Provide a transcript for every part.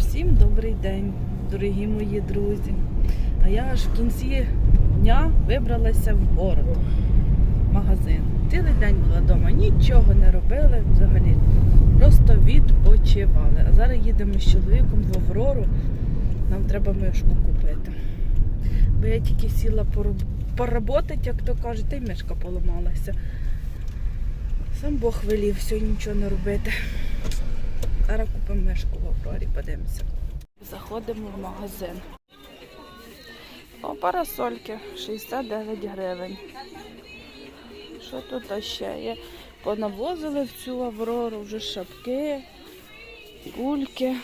Всім добрий день, дорогі мої друзі. А я аж в кінці дня вибралася в город, в магазин. Цілий день була вдома, нічого не робили взагалі. Просто відпочивали. А зараз їдемо з чоловіком в Аврору. Нам треба мишку купити. Бо я тільки сіла поработати, як то кажуть, та й мишка поламалася. Сам Бог велів сьогодні нічого не робити. Зараз купимо мишку в Аврорі, подивимося. Заходимо в магазин. О, парасольки 69 гривень. Що тут ще є? Понавозили в цю Аврору вже шапки, кульки.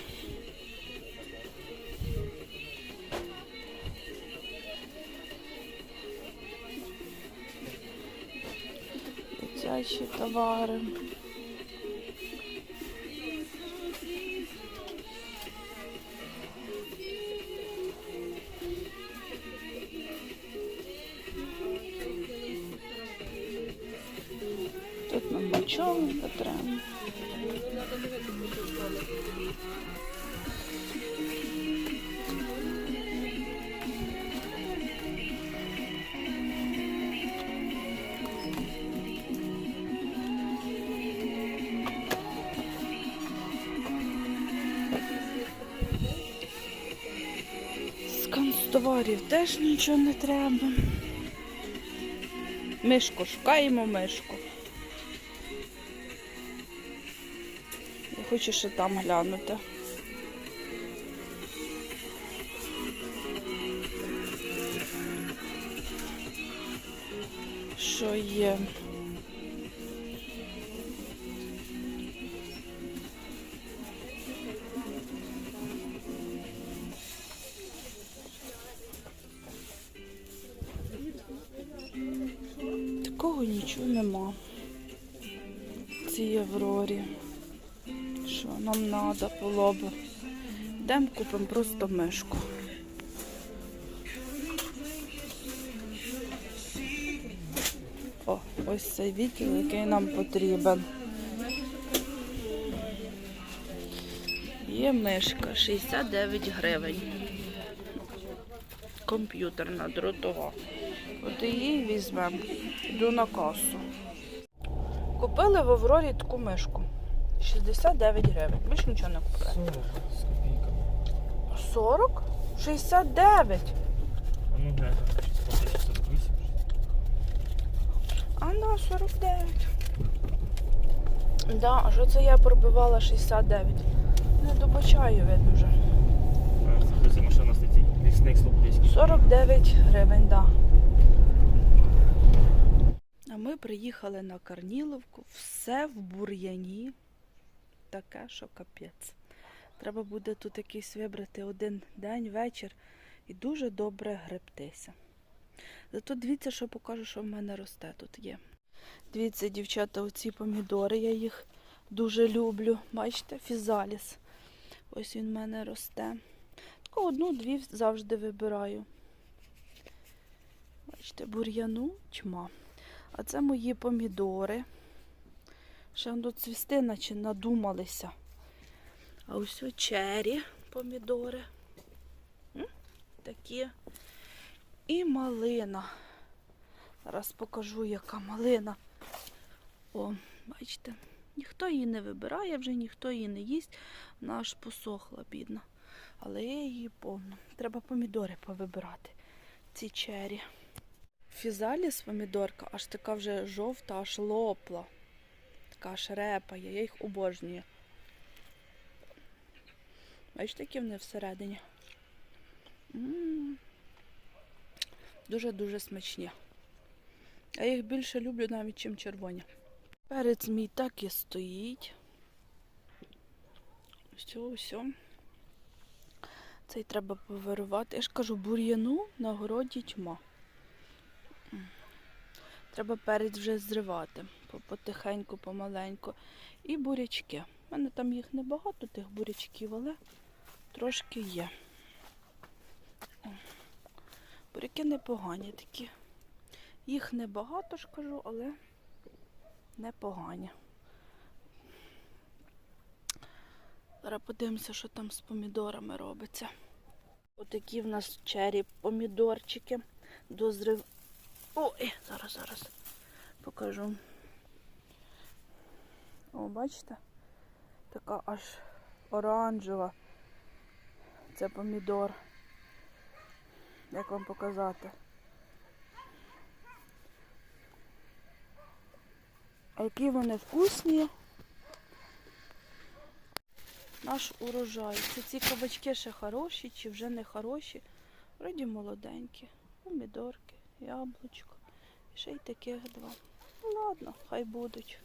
Дитячі товари. Нічого не потрібно. З канцтоварів теж нічого не треба. Мишку, шукаємо мишку. Хочу ще там глянути. Що є? Такого нічого нема. В цій Аврорі. Що нам треба було б. Йдемо купимо просто мишку. О, ось цей відділ, який нам потрібен. Є мишка 69 гривень. Комп'ютерна дротова. От її візьмемо. Йду на касу. Купили в Аврорі таку мишку. 69 гривень. Більш нічого не купили. 40 з копійками. 40? 69. А ну глянь, там щось 48. А на 49. Да, а що це я пробивала 69? Не добачаю, видно вже. Це вже машина стоїть. Лісник слободейський. 49 гривень, да. А ми приїхали на Карніловку, все в бур'яні. Таке, що капець. Треба буде тут якийсь вибрати один день, вечір і дуже добре гребтися. Зато дивіться, що покажу, що в мене росте тут є. Дивіться, дівчата, оці помідори, я їх дуже люблю. Бачите, фізаліс. Ось він в мене росте. Таку одну-дві завжди вибираю. Бачите, бур'яну чма. А це мої помідори. Ще воно цвісти, наче надумалися. А ось чері помідори. Такі. І малина. Зараз покажу, яка малина. О, бачите, ніхто її не вибирає, вже ніхто її не їсть. Вона аж посохла, бідна. Але я її повно. Треба помідори повибирати. Ці чері. Фізаліс помідорка аж така вже жовта, аж лопла. Така аж я їх обожнюю. Бачите, які вони всередині. Дуже-дуже смачні. Я їх більше люблю навіть, чим червоні. Перець мій так і стоїть. Все, все. Цей треба повирувати. Я ж кажу, бур'яну на городі тьма. Треба перець вже зривати. По- Потихеньку, помаленьку. І бурячки. У мене там їх небагато, тих бурячків, але трошки є. Буряки непогані такі. Їх небагато ж кажу, але непогані. Зараз подивимося, що там з помідорами робиться. Отакі в нас чері помідорчики. Дозрив. Ой, зараз, зараз покажу. О, бачите? Така аж оранжева. Це помідор. Як вам показати? А які вони вкусні. Наш урожай. Чи ці кабачки ще хороші, чи вже не хороші. Вроді молоденькі. Помідорки, яблучко. І ще й таких два. Ну ладно, хай будуть.